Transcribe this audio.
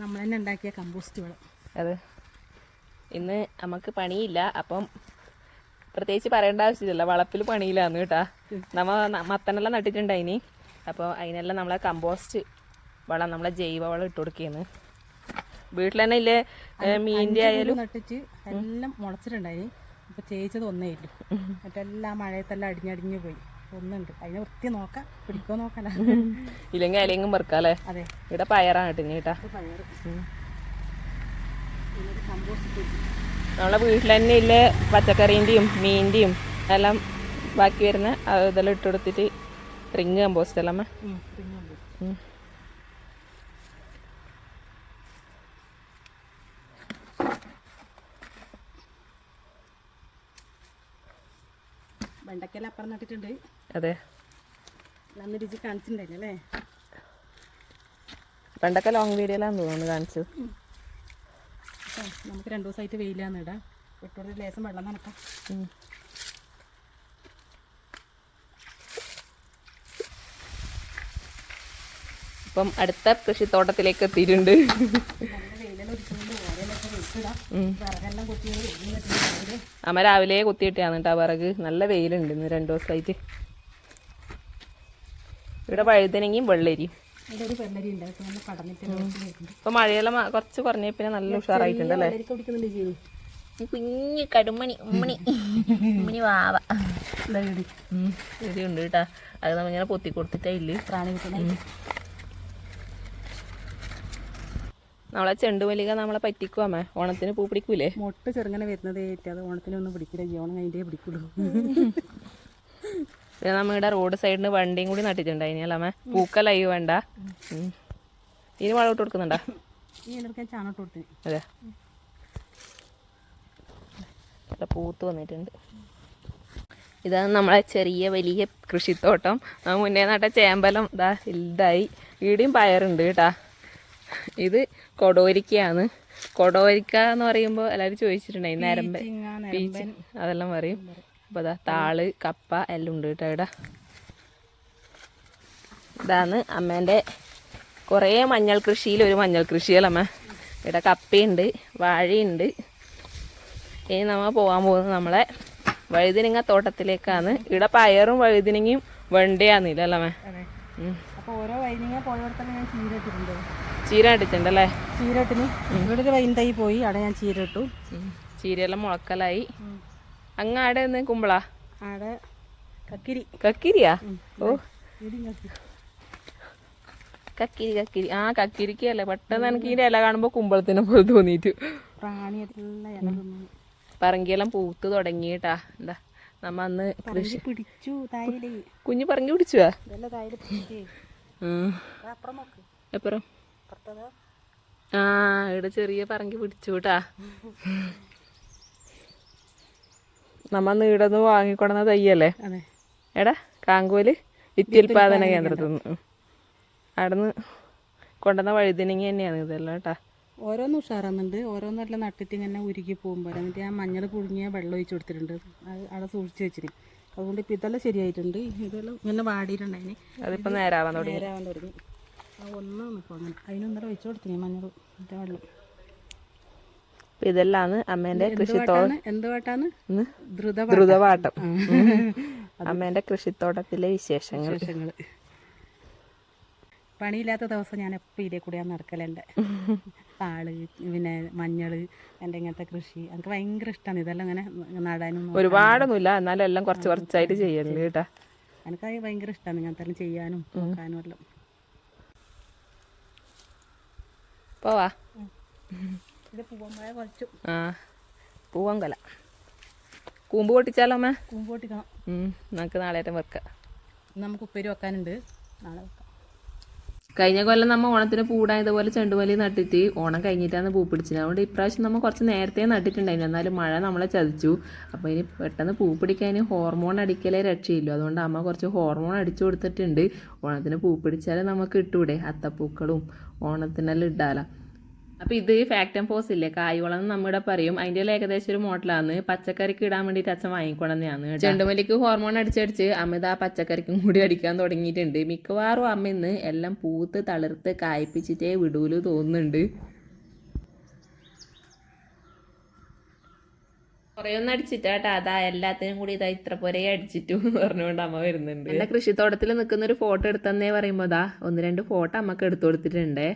നമ്മൾ തന്നെ ഉണ്ടാക്കിയ കമ്പോസ്റ്റ് വളം അത്. ഇന്ന് നമുക്ക് പണിയില്ല. അപ്പം പ്രത്യേകിച്ച് പറയേണ്ട ആവശ്യമില്ല വളപ്പിൽ പണിയില്ലാന്ന് കേട്ടാ. നമ്മ മത്തനെല്ലാം നട്ടിട്ടുണ്ടായിനി അപ്പോൾ അതിനെല്ലാം നമ്മളെ കമ്പോസ്റ്റ് വളം നമ്മളെ ജൈവ വളം ഇട്ട് കൊടുക്കുന്നു. വീട്ടിൽ തന്നെ ഇല്ലേ? മീനിന്റെ ആയാലും. എല്ലാം മുളച്ചിട്ടുണ്ടായി. ഇപ്പൊ ചേച്ചത് ഒന്നേ ഇല്ല. മറ്റെല്ലാം മഴയത്തെല്ലാം അടിഞ്ഞടിഞ്ഞു പോയി. ഒന്നുണ്ട് അതിനെ വൃത്തി നോക്കാം പിടിക്കോ നോക്കാൻ ഇല്ലെങ്കിൽ അലെങ്കിലും പെറുക്കാല്ലേ അതെ. ഇവിടെ പയറാണ് കേട്ടോ നമ്മളെ വീട്ടിൽ തന്നെ ഇല്ലേ? പച്ചക്കറീന്റെയും മീനിന്റെയും എല്ലാം ബാക്കി വരുന്ന അതെല്ലാം ഇതെല്ലാം ഇട്ട് കൊടുത്തിട്ട് റിങ് കമ്പോസ്റ്റ് അല്ലേ അമ്മ? വെണ്ടയ്ക്കെല്ലാം അപ്പുറം നട്ടിട്ടുണ്ട്. അതെ. അന്ന് രുചി കാണിച്ചിട്ടുണ്ടായില്ലേ അല്ലേ? പണ്ടൊക്കെ ലോങ് വീഡിയോയിലാന്ന് തോന്നുന്നു കാണിച്ചത്. നമുക്ക് രണ്ടു ദിവസമായിട്ട് വെയിലാന്ന് ഇടാം ഇട്ടോടെ ലേസം വെള്ളം നനക്കാം. ഇപ്പം അടുത്ത കൃഷിത്തോട്ടത്തിലേക്ക് എത്തിയിട്ടുണ്ട്. അമ്മ രാവിലെ കുത്തിയിട്ടാണ് കേട്ടോ വിറക്. നല്ല വെയിലുണ്ട് ഇന്ന് രണ്ടു ദിവസമായിട്ട്. ഇവിടെ പഴുതനെങ്കിൽ വെള്ളരി ഇപ്പൊ മഴയെല്ലാം കുറച്ച് കുറഞ്ഞ പിന്നെ നല്ല ഉഷാറായിട്ടുണ്ട് അല്ലേ? കുഞ്ഞു കടുമണി ഉമ്മണി. ഉമ്മണി വാവ. ഉണ്ട് കേട്ടാ അത് നമ്മളിങ്ങനെ പൊത്തി കൊടുത്തിട്ടേ ഇല്ല. പ്രാണി നമ്മളെ ചെണ്ടുമല്ലിക നമ്മളെ പറ്റിക്കുവാമേ ഓണത്തിന് പൂ പിടിക്കൂലേ? മുട്ട ചെറുങ്ങനെ വരുന്നത് അത് ഓണത്തിനൊന്നും പിടിക്കില്ല ഈ ഓണം അതിന്റെ പിടിക്കുള്ളൂ. പിന്നെ നമ്മുടെ റോഡ് സൈഡിന് വണ്ടിയും കൂടി നട്ടിട്ടുണ്ട് അതിനല്ലേ പൂക്കലായി വേണ്ട. ഇനി വളം ഇട്ട് കൊടുക്കുന്നുണ്ടാ? അതെ. പൂത്ത് വന്നിട്ടുണ്ട്. ഇതാണ് നമ്മളെ ചെറിയ വലിയ കൃഷിത്തോട്ടം. മുന്നേ നട്ട ചേമ്പലം ഇതാ ഇതായി. ഈടിയും പയറുണ്ട് കേട്ടാ. ഇത് കൊടോരിക്കയാണ്. കൊടോരിക്ക എന്ന് പറയുമ്പോൾ എല്ലാവരും ചോദിച്ചിട്ടുണ്ടായി നരമ്പ് ചിങ്ങ പീച്ച് അതെല്ലാം പറയും. അപ്പോൾ അതാ താൾ കപ്പ എല്ലാം ഉണ്ട് കേട്ടോ ഇവിടെ. ഇതാണ് അമ്മേന്റെ കുറേ മഞ്ഞൾ കൃഷിയിൽ ഒരു മഞ്ഞൾ കൃഷിയല്ലമ്മ ഇവിടെ കപ്പയുണ്ട് വാഴയുണ്ട്. ഇനി നമ്മൾ പോകാൻ പോകുന്നത് നമ്മളെ വഴുതിനങ്ങ തോട്ടത്തിലേക്കാണ്. ഇവിടെ പയറും വഴുതിനങ്ങയും വെണ്ടയാന്നില്ല അല്ലേ. അപ്പോൾ ഓരോ വൈനിങ്ങ പോയവർത്തന്നെ ഞാൻ ചീര ഇട്ടിട്ടുണ്ട്. ചീര ഇട്ടിട്ടുണ്ടല്ലേ ചീര ഇട്ടിന്. ഇവിടെ ഒരു വൈൻ തൈ പോയി അവിടെ ഞാൻ ചീര ഇട്ടു. ചീരയെല്ലാം മുളക്കലായി. അങ്ങാടെ നിന്ന് കുമ്പളാ? ആടെ കക്കിരി. കക്കിരിയാ? ഓ. കക്കിരി. കക്കിരി ആ കക്കിരിക്ക് അല്ലെ പെട്ടെന്ന് എനിക്ക് ഇല കാണുമ്പോ കുമ്പളത്തിനെ പോലെ തോന്നിയിട്ട് പറങ്കിയെല്ലാം പൂത്ത് തുടങ്ങിയിട്ടാ. എന്താ നമ്മ അന്ന് കൃഷി പിടിച്ചു കുഞ്ഞു പറങ്കി പിടിച്ചുവാ? എപ്പുറം ആ ഇവിടെ ചെറിയ പറങ്കി പിടിച്ചു കേട്ടാ നമ്മ നീടന്ന് വാങ്ങിക്കൊടുന്ന തയ്യല്ലേ? എടാ കാങ്കോൽ വിത്യുൽപാദന കേന്ദ്രത്തിൽ നിന്ന്. അവിടെ നിന്ന് കൊണ്ടുവന്ന വഴുതിനങ്ങി തന്നെയാണ് ഇതെല്ലാം കേട്ടാ. ഓരോന്ന് ഉഷാറാകുന്നുണ്ട് ഓരോന്നെല്ലാം നട്ടിട്ട് ഇങ്ങനെ ഉരുകി പോകുമ്പോൾ എന്നിട്ട് ഞാൻ മഞ്ഞൾ പുഴുങ്ങിയ വെള്ളം ഒഴിച്ചു കൊടുത്തിട്ടുണ്ട്. അത് അവിടെ സൂക്ഷിച്ച് വെച്ചിട്ട് അതുകൊണ്ട് ഇപ്പം ഇതെല്ലാം ശരിയായിട്ടുണ്ട്. ഇതെല്ലാം ഇങ്ങനെ വാടിയിട്ടുണ്ടായിന്. അതിപ്പോൾ നേരാവാൻ തുടങ്ങി. നേരാവാൻ തുടങ്ങി. ആ ഒന്നാണ് ഇപ്പോൾ അങ്ങനെ. അതിനൊന്നര വെച്ച് കൊടുത്തിനി മഞ്ഞൾ മറ്റേ വെള്ളം. ഇതെല്ലാം അമ്മേന്റെ കൃഷിത്തോട്ടം എന്ത് പാട്ടാണ് ദ്രുതപാട്ടം അമ്മേന്റെ കൃഷിത്തോട്ടത്തിലെ വിശേഷങ്ങൾ. വിശേഷങ്ങൾ പണിയില്ലാത്ത ദിവസം ഞാൻ എപ്പോൾ ഇതേ കൂടെയാണ് നടക്കലുണ്ട്. പാൾ പിന്നെ മഞ്ഞൾ എന്റെ ഇങ്ങനത്തെ കൃഷി. എനിക്ക് ഭയങ്കര ഇഷ്ടമാണ് ഇതെല്ലാം ഇങ്ങനെ നടാനും. ഒരുപാടൊന്നുമില്ല. എന്നാലും എല്ലാം കുറച്ച് കുറച്ചായിട്ട് ചെയ്യലുണ്ട് കേട്ടാ. അത് ഭയങ്കര ഇഷ്ടമാണ് ഇങ്ങനത്തെ ചെയ്യാനും നോക്കാനും എല്ലാം. പോവാ ഇത് പൂവമ്പഴ കുറച്ചു ആ പൂവങ്കല കൂമ്പ് പൊട്ടിച്ചാലോ അമ്മ? കൂമ്പ് പൊട്ടിക്കണം. നമുക്ക് നാളെ വെക്കാം നമുക്ക് ഉപ്പേരി വെക്കാനുണ്ട്. നാളെ വെക്കാം. കഴിഞ്ഞ കൊല്ലം നമ്മൾ ഓണത്തിന് പൂടാൻ ഇതുപോലെ ചെണ്ടുമല്ലി നട്ടിട്ട് ഓണം കഴിഞ്ഞിട്ടാണ് പൂ പിടിച്ചത്. അതുകൊണ്ട് ഇപ്രാവശ്യം നമ്മൾ കുറച്ച് നേരത്തെ നട്ടിട്ടുണ്ടായിരുന്നു. എന്നാലും മഴ നമ്മളെ ചതിച്ചു. അപ്പോൾ ഇനി പെട്ടെന്ന് പൂ പിടിക്കാൻ ഹോർമോൺ അടിക്കലേ രക്ഷയില്ല. അതുകൊണ്ട് അമ്മ കുറച്ച് ഹോർമോൺ അടിച്ചു കൊടുത്തിട്ടുണ്ട്. ഓണത്തിന് പൂ പിടിച്ചാൽ നമുക്ക് ഇട്ടൂടെ അത്തപ്പൂക്കളും ഓണത്തിനെല്ലാം ഇടാല. അപ്പൊ ഇത് ഫാക്ടം ഫോസ് ഇല്ലേ? കായ്വളം എന്ന് നമ്മുടെ പറയും. അതിന്റെ ഏകദേശം ഒരു മോഡലാണ് പച്ചക്കറിക്ക് ഇടാൻ വേണ്ടിയിട്ട് അച്ഛൻ വാങ്ങിക്കൊണ്ടെന്നാണ് ചെണ്ടുമല്ലിക്ക് ഹോർമോൺ അടിച്ചടിച്ച് അമിത ആ പച്ചക്കറിക്കും കൂടി അടിക്കാൻ തുടങ്ങിയിട്ടുണ്ട്. മിക്കവാറും അമ്മ ഇന്ന് എല്ലാം പൂത്ത് തളിർത്ത് കായ്പിച്ചിട്ടേ വിടൂൽ തോന്നുന്നുണ്ട്. കുറേ ഒന്നും അടിച്ചിട്ടാട്ടാ അതാ എല്ലാത്തിനും കൂടി ഇതാ ഇത്ര പോരെ അടിച്ചിട്ടു പറഞ്ഞുകൊണ്ട് അമ്മ വരുന്നുണ്ട്. എന്റെ കൃഷിത്തോട്ടത്തിൽ നിൽക്കുന്ന ഒരു ഫോട്ടോ എടുത്തന്നേ പറയുമ്പോ ദാ ഒന്ന് രണ്ട് ഫോട്ടോ അമ്മയ്ക്ക് എടുത്തു കൊടുത്തിട്ടുണ്ടേ.